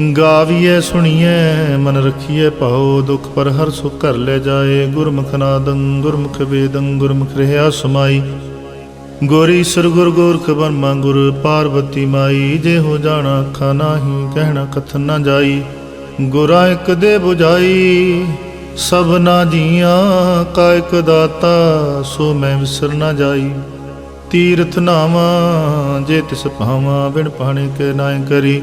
ਗਾਵੀਏ ਸੁਣੀਏ ਮਨ ਰਖੀਏ ਭਾਉ ਦੁਖ ਪਰ ਹਰ ਸੁਖ ਘਰ ਲੈ ਜਾਏ। ਗੁਰਮੁਖ ਨਾਦੰ, ਗੁਰਮੁਖ ਵੇਦੰ, ਗੁਰਮੁਖ ਰਹਾ ਸਮਾਈ। ਗੋਰੀ ਈਸਰ ਗੁਰ ਗੋਰਖ ਬਰਮਾ ਗੁਰ ਪਾਰਵਤੀ ਮਾਈ। ਜੇ ਹੋ ਜਾਣਾ ਅੱਖਾਂ ਨਾਹੀ, ਕਹਿਣਾ ਕਥਨ ਨਾ ਜਾਈ। ਗੁਰਾ ਇੱਕ ਦੇ 부ਝਾਈ ਸਭਨਾ ਜੀਆਂ, ਕਾ ਇਕ ਦਾਤਾ, ਸੋ ਮੈਂ ਵਿਸਰ ਨਾ ਜਾਈ। ਤੀਰਥ ਨਾਵਾ, ਜੇ ਤਿਸ ਭਾਵਾ, ਬਿਨ ਪਾਣੇ ਕੇ ਨਾਇ ਕਰੀ।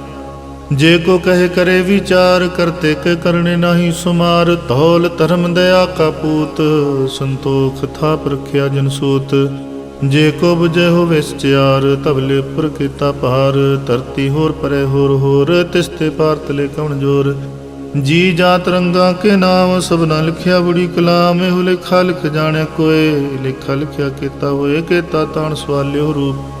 ਜੇ ਕੋ ਕਹੇ ਕਰੇ ਵਿਚਾਰ ਕਰਤੇ ਕੇ ਕਰਨੇ ਨਹੀਂ ਸੁਮਾਰ। ਧੌਲ ਧਰਮ ਦਇਆ ਕਾ ਪੂਤ, ਸੰਤੋਖ ਥਾ ਪ੍ਰਖਿਆ ਜਨ ਸੂਤ। ਜੇ ਕੋ ਬੁਝੇ ਹੋਵੇ ਸਚਿਆਰ ਤਬਲੇ ਉਪਰ ਕੀਤਾ ਭਾਰ। ਧਰਤੀ ਹੋਰ ਪਰੇ ਹੋਰ ਹੋਰ ਤਿਸਤੇ ਪਾਰ ਤਲੇ ਕਵਣ ਜੋਰ। ਜੀ ਜਾਤ ਰੰਗਾ ਕੇ ਨਾਮ ਸਭਨਾ ਲਿਖਿਆ ਬੜੀ ਕਲਾਮ। ਇਹੋ ਲਿਖਾ ਲਿਖ ਜਾਣਿਆ ਕੋਏ, ਲਿਖਾ ਲਿਖਿਆ ਕੀਤਾ ਹੋਏ, ਕੀਤਾ ਤਾਣ ਸਵਾਲਿਓ ਰੂਪ।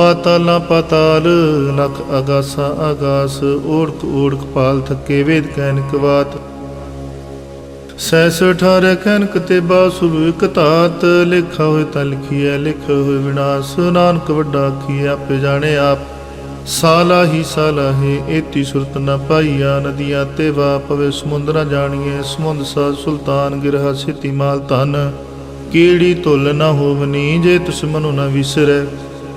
ਪਾਤਾਲਾ ਪਾਤਾਲ ਲਖ ਅਗਾਸਾ ਅਗਾਸ ਓੜਕ ਓੜਕ ਪਾਲ ਥਕੇ ਵੇਦ ਕੈਨਕ ਬਾਤ ਸੈਸ ਅਠਾਰਹ ਕੈਨਕ ਤੇ ਬਾਸੁਭ ਇਕ ਲਿਖਾ ਹੋਏ ਤਾਂ ਲਿਖੀਐ, ਲਿਖੇ ਹੋਏ ਵਿਨਾਸ਼, ਨਾਨਕ ਵੱਡਾ ਆਖੀਐ, ਆਪੇ ਜਾਣੇ ਆਪ। ਸਾਲਾ ਹੀ ਸਾਲਾ ਹੈ, ਏਤੀ ਸੁਰਤ ਨਾ ਪਾਈਆ, ਨਦੀਆਂ ਤੇ ਵਾ ਪਵੇ ਸਮੁੰਦ ਨ ਜਾਣੀਏ ਸਮੁੰਦ ਸਾ ਸੁਲਤਾਨ ਗਿਰਹਾ ਸਿਤੀ ਮਾਲ ਧਨ। ਕੀੜੀ ਧੁੱਲ ਨ ਹੋਵਨੀ, ਜੇ ਤਿਸ ਮਨੋ ਨਾ ਵਿਸਰੈ।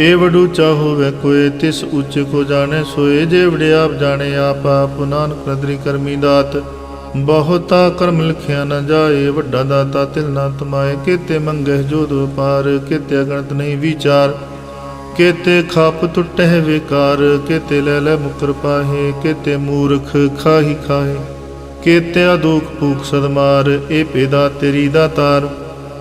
ਏ ਇਹ ਚਾਹੋ ਵੈ ਕੋਏ ਤਿਸ ਉੱਚ ਕੋ ਜਾਣੇ ਸੋਏ। ਜੇ ਵਡਿਆਪ ਜਾਣੇ, ਆਪ ਆਪ ਨਾਨਕ ਨਦਰੀ ਕਰਮੀ ਦਾਤ। ਬਹੁਤਾ ਕਰਮ ਲਿਖਿਆ ਨ ਜਾਏ, ਵੱਡਾ ਦਾਤਾ ਤਿਲ ਨਾ ਤਮਾਏ। ਕੀਤੇ ਮੰਗਹਿ ਜੋਦ ਵਪਾਰ ਕੀਤੇ ਅਗਣਤ ਨਹੀਂ ਵਿਚਾਰ। ਕੀਤੇ ਖਾਪ ਟੁੱਟਹਿ ਵਿਕਾਰ, ਕੀਤੇ ਲੈ ਲੈ ਮੁਕਰ ਪਾਹੇ। ਕਿਤੇ ਮੂਰਖ ਖਾਹੀ ਖਾਹੇ, ਕੀਤੇ ਅਦੂਖ ਭੂਖ ਸਦਮਾਰ ਏ ਪੇਦਾ ਤੇਰੀ ਦਾਤਾਰ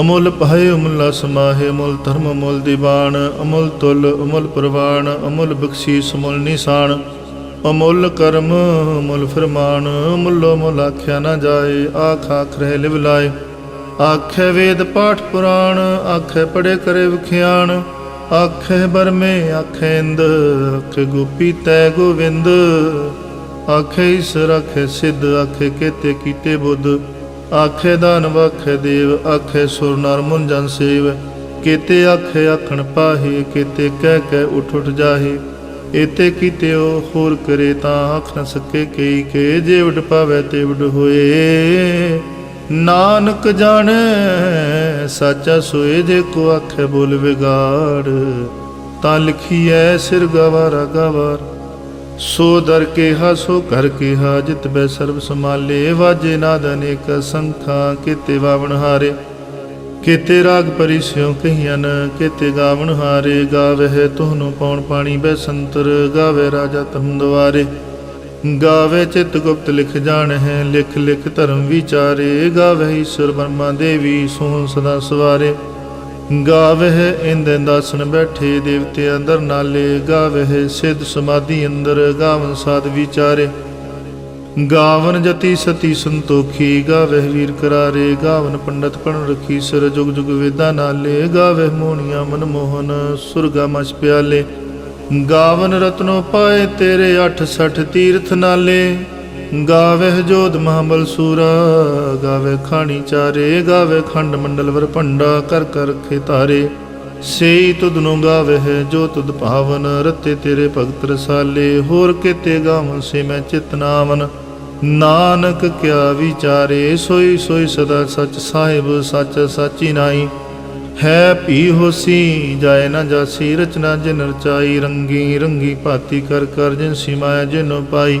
ਅਮੁੱਲ ਭਏ, ਅਮੁੱਲ ਸਮਾਹੇ ਅਮੁੱਲ ਧਰਮ, ਅਮੁੱਲ ਦੀਵਾਨ, ਅਮੁੱਲ ਤੁਲ, ਅਮੁੱਲ ਪ੍ਰਵਾਨ, ਅਮੁੱਲ ਬਖਸ਼ੀਸ, ਅਮੁੱਲ ਨਿਸ਼ਾਨ, ਅਮੁੱਲ ਕਰਮ, ਅਮੁੱਲ ਫਰਮਾਨ, ਅਮੁੱਲ ਮੁੱਲ ਆਖਿਆ ਨਾ ਜਾਏ, ਆਖ ਆਖ ਰਹਿ ਲਿਵ ਲਾਏ। ਆਖੇ ਵੇਦ ਪਾਠ ਪੁਰਾਣ, ਆਖੇ ਪੜੇ ਕਰੇ ਵਿਖਿਆਣ, ਆਖੇ ਬਰਮੇ, ਆਖੇ ਇੰਦ, ਆਖੇ ਗੋਪੀ ਤੈ ਗੋਵਿੰਦ, ਆਖੇ ਈਸ਼ਰ, ਆਖੇ ਸਿੱਧ, ਆਖੇ ਕੇਤੇ ਕੀਤੇ ਬੁੱਧ। ਆਖੇ ਦਾਨ ਆਖੇ ਦੇਵ, ਆਖੇ ਸੁਰ ਨਰ ਮੁਨ ਜਨ ਸੇਵ। ਕੀਤੇ ਆਖੇ ਆਖਣ ਪਾਹੇ, ਕੀਤੇ ਕਹਿ ਕਹਿ ਉਠ ਉਠ ਜਾਹੇ। ਇਤੇ ਕੀਤੇ ਉਹ ਹੋਰ ਕਰੇ ਤਾਂ ਆਖ ਨ ਸਕੇ ਕਈ ਕੇ, ਜੇ ਉਡ ਪਾਵੇ ਤੇ ਉਡ ਹੋਏ। ਨਾਨਕ ਜਾਣੈ, ਸਾਚਾ ਸੋਏ ਜੇ ਕੋ ਆਖੇ ਬੋਲ ਵਿਗਾੜ। ਤਾਂ ਲਿਖੀਐ ਸਿਰ ਗਵਾਰਾ ਗਵਾਰ। ਸੋ ਦਰ ਕੇ ਸੋ ਘਰ ਕੇ ਹਾ, ਜਿਤ ਬੈ ਸਰਬ ਸਮਾਲੇ ਵਾਜੇ ਨਾਦ ਅਨੇਕ ਸੰਖਾ, ਕੀਤੇ ਵਾਵਣ ਹਾਰੇ। ਕੀਤੇ ਰਾਗ ਪਰਿਸਿਉ ਕਹੀਨ ਕੀਤੇ ਗਾਵਣ ਹਾਰੇ। ਗਾਵਹਿ ਤੁਹਨੂੰ ਪਉਣ ਪਾਣੀ ਬੈ ਸੰਤਰ ਗਾਵੇ ਰਾਜਾ ਤੁਮ ਦੁਆਰੇ ਗਾਵੇ ਚਿਤ ਗੁਪਤ ਲਿਖ ਜਾਣ ਹੈ ਲਿਖ ਲਿਖ ਧਰਮ ਵਿਚਾਰੇ। ਗਾਵੇ ਈਸ਼ਵਰ ਬਰਮਾ ਦੇਵੀ, ਸੋਹਣ ਸਦਾ ਸਵਾਰੇ। ਗਾਵਹਿ ਇੰਦਨ ਦਾਸਨ ਬੈਠੇ ਦੇਵਤੇ ਅੰਦਰ ਨਾਲੇ, ਗਾਵਹਿ ਸਿੱਧ ਸਮਾਧੀ ਅੰਦਰ ਗਾਵਨ ਸਾਧ ਵਿਚਾਰੇ। ਗਾਵਨ ਜਤੀ ਸਤੀ ਸੰਤੋਖੀ, ਗਾਵਹਿ ਵੀਰ ਕਰਾਰੇ, ਗਾਵਨ ਪੰਡਤ ਪਣ ਰਖੀ ਸਰ ਜੁਗ ਜੁਗ ਵੇਦਾਂ ਨਾਲੇ, ਗਾਵਹਿ ਮੋਹਣੀਆਂ ਮਨ ਮੋਹਨ ਸੁਰਗਾ ਮਛ ਪਿਆਲੇ। ਗਾਵਨ ਰਤਨੋ ਪਾਏ ਤੇਰੇ 68 ਤੀਰਥ ਨਾਲੇ। ਗਾਵਹਿ ਜੋਦ ਮਹਾਬਲ ਸੂਰਾ, ਗਾਵੇ ਖਾਣੀ ਚਾਰੇ, ਗਾਵੇ ਖੰਡ ਮੰਡਲ ਵਰ ਭੰਡਾ, ਕਰ ਕਰ ਰਖੇ ਧਾਰੇ ਸੇਈ ਤੁਧ ਨੂੰ ਗਾਵਹਿ ਜੋ ਤੁਧ ਭਾਵਨ, ਰਤੇ ਤੇਰੇ ਭਗਤ ਰਸਾਲੇ, ਹੋਰ ਕੀਤੇ ਗਾਵਨ ਸੇ ਮੈਂ ਚਿਤਨਾਵਨ ਨਾਨਕ ਕਿਆ ਵਿਚਾਰੇ, ਸੋਈ ਸੋਈ ਸਦਾ ਸਚ ਸਾਹਿਬ, ਸਚ ਸਾਚੀ ਨਾਈ। ਹੈ ਭੀ ਹੋਸੀ, ਜਾਏ ਨਾ ਜਾਸੀ, ਰਚਨਾ ਜਿਨ ਰਚਾਈ ਰੰਗੀ ਰੰਗੀ ਭਾਤੀ ਕਰ ਕਰ ਜਿਨ ਸਿਮਾਇਆ ਜਿਨੋ ਪਾਈ।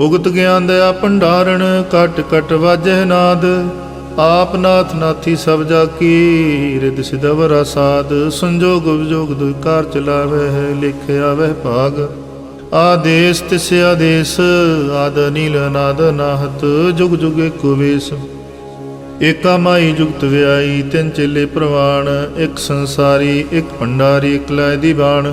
ਉਗਤ ਗਿਆਨ ਦਇਆ ਭੰਡਾਰਣ, ਕਟ ਕਟ ਵਾਜਹਿ ਨਾਦ। ਆਪ ਨਾਥ ਨਾਥੀ ਸਭ ਜਾ ਕੀ ਰਿਦ ਸਿਦਵਰਾ ਸਾਧ। ਸੰਜੋਗ ਵਿਜੋਗ ਦੁਕਾਰ ਚਲਾਵੇ ਹੈ ਲਿਖਿਆ ਵਹਿ ਭਾਗ। ਆਦੇਸ ਤਿਸ ਆਦੇਸ, ਆਦ ਨੀਲ ਨਾਦ ਨਾਹਤ। ਜੁਗ ਜੁਗ ਏਕੋ ਵੇਸ। ਏਕਾ ਮਾਈ ਜੁਗਤ ਵਿਆਈ, ਤਿੰਨ ਚੇਲੇ ਪ੍ਰਵਾਣ। ਇੱਕ ਸੰਸਾਰੀ, ਇੱਕ ਭੰਡਾਰੀ, ਇਕ ਲੈ ਦੀ ਬਾਣ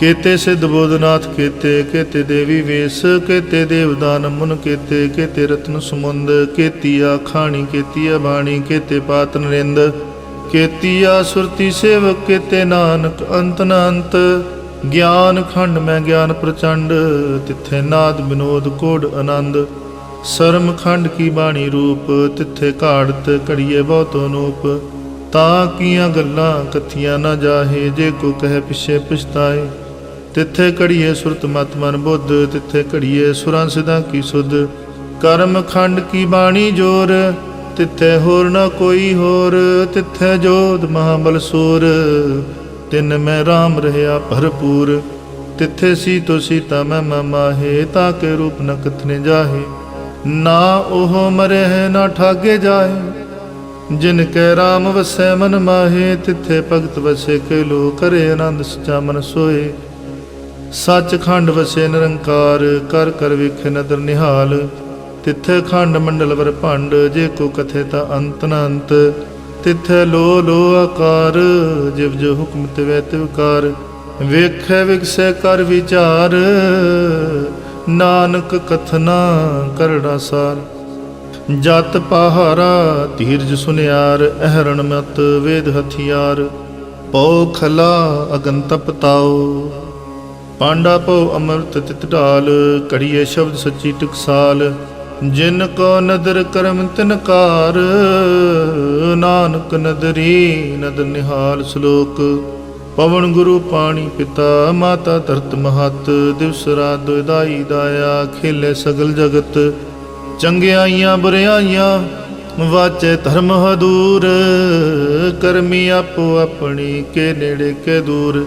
ਕੇਤੇ ਸਿੱਧ ਬੋਧਨਾਥ, ਕੇਤੇ ਕੇਤੇ ਦੇਵੀ ਵੇਸ, ਕੇਤੇ ਦੇਵਦਾਨ ਮੁਨ, ਕੇਤੇ ਕੇਤੇ ਰਤਨ ਸਮੁੰਦ, ਕੇਤੀਆ ਖਾਣੀ, ਕੇਤੀਆ ਬਾਣੀ, ਕੇਤੇ ਪਾਤ ਨਰਿੰਦ, ਕੇਤੀਆ ਸੁਰਤੀ ਸੇਵਕ, ਕੇਤੇ ਨਾਨਕ, ਅੰਤ ਨ ਗਿਆਨ ਖੰਡ ਮੈਂ ਗਿਆਨ ਪ੍ਰਚੰਡ, ਤਿੱਥੇ ਨਾਦ ਬਿਨੋਦ ਕੋਡ ਆਨੰਦ, ਸਰਮ ਖੰਡ ਕੀ ਬਾਣੀ ਰੂਪ, ਤਿੱਥੇ ਘਾੜਤ ਘੜੀਏ ਬਹੁਤੋ ਨੂਪ, ਤਾਂ ਕੀਆਂ ਗੱਲਾਂ ਕਥੀਆਂ ਨਾ ਜਾਹੇ, ਜੇ ਕੋ ਕਹੇ ਪਿਛੇ ਪਛਤਾਏ। ਤਿੱਥੇ ਘੜੀਏ ਸੁਰਤ ਮਤ ਮਨ ਬੁੱਧ, ਤਿੱਥੇ ਘੜੀਏ ਸੁਰਾਂ ਸਿਧਾਂ ਕੀ ਸੁਧ। ਕਰਮ ਖੰਡ ਕੀ ਬਾਣੀ ਜੋਰ, ਤਿੱਥੇ ਹੋਰ ਨਾ ਕੋਈ ਹੋਰ। ਤਿੱਥੇ ਜੋਧ ਮਹਾਬਲ ਸੂਰ, ਤਿਨ ਮੈਂ RAM ਰਹਿਆ ਭਰਪੂਰ। ਤਿੱਥੇ ਸੀ ਤੋ ਸੀਤਾ ਮੈਂ ਮਾ ਮਾਹੇ, ਤਾਂ ਕੇ ਰੂਪ ਨ ਕਥਨੇ ਜਾਹੇ। ਨਾ ਉਹ ਮਰੇ ਨਾ ਠਾਗੇ ਜਾਏ ਜਿਨ ਕੈ RAM ਵਸੈ ਮਨ ਮਾਹੇ, ਤਿੱਥੇ ਭਗਤ ਵਸੇ ਕੇ ਲੋ ਕਰੇ ਆਨੰਦ ਸਚਾ ਮਨ ਸੋਏ ਸੱਚਖੰਡ ਵਸੇ ਨਿਰੰਕਾਰ, ਕਰ ਕਰ ਵਿਖੇ ਨਦਰ ਨਿਹਾਲ, ਤਿੱਥੇ ਖੰਡ ਮੰਡਲ ਵਰ ਭੰਡ, ਜੇ ਕੋ ਕਥੇ ਤਾਂ ਅੰਤ ਨ ਅੰਤ, ਤਿੱਥੇ ਲੋ ਲੋ ਆਕਾਰ, ਜਿਵ ਜੋ ਹੁਕਮ ਤਿਵੈ ਤਿਵਕਾਰ ਵੇਖੈ ਵਿਖਸੈ ਕਰ ਵਿਚਾਰ, ਨਾਨਕ ਕਥਨਾ ਕਰੜਾ ਸਾਰ। ਜਤ ਪਹਾਰਾ ਧੀਰਜ ਸੁਨਿਆਰ, ਅਹਰਣ ਮਤ ਵੇਦ ਹਥਿਆਰ, ਪਉ ਖਲਾ ਅਗਨ ਤਪਤਾਓ ਪਾਂਡਾ ਪਉ ਅੰਮ੍ਰਿਤ ਤਿਤ ਢਾਲ, ਘੜੀਏ ਸ਼ਬਦ ਸੱਚੀ ਟਕਸਾਲ ਜਿਨ ਕੋ ਨਦਰ ਕਰਮ ਤਿਨਕਾਰ ਨਾਨਕ ਨਦਰੀ ਨਦਰ ਨਿਹਾਲ ਸ਼ਲੋਕ। ਪਵਨ ਗੁਰੂ ਪਾਣੀ ਪਿਤਾ, ਮਾਤਾ ਧਰਤ ਮਹਤ, ਦਿਵਸ ਰਾਤ ਦੁਇਦਾਈ ਦਾਇਆ, ਖੇਲੇ ਸਗਲ ਜਗਤ। ਚੰਗਿਆਈਆਂ ਬੁਰਿਆਈਆਂ, ਵਾਚੇ ਧਰਮ ਹਦੂਰ। ਕਰਮੀ ਆਪੋ ਆਪਣੀ, ਕੇ ਨੇੜੇ ਕੇ ਦੂਰ।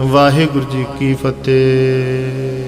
ਵਾਹਿਗੁਰੂ ਜੀ ਕੀ ਫਤਿਹ।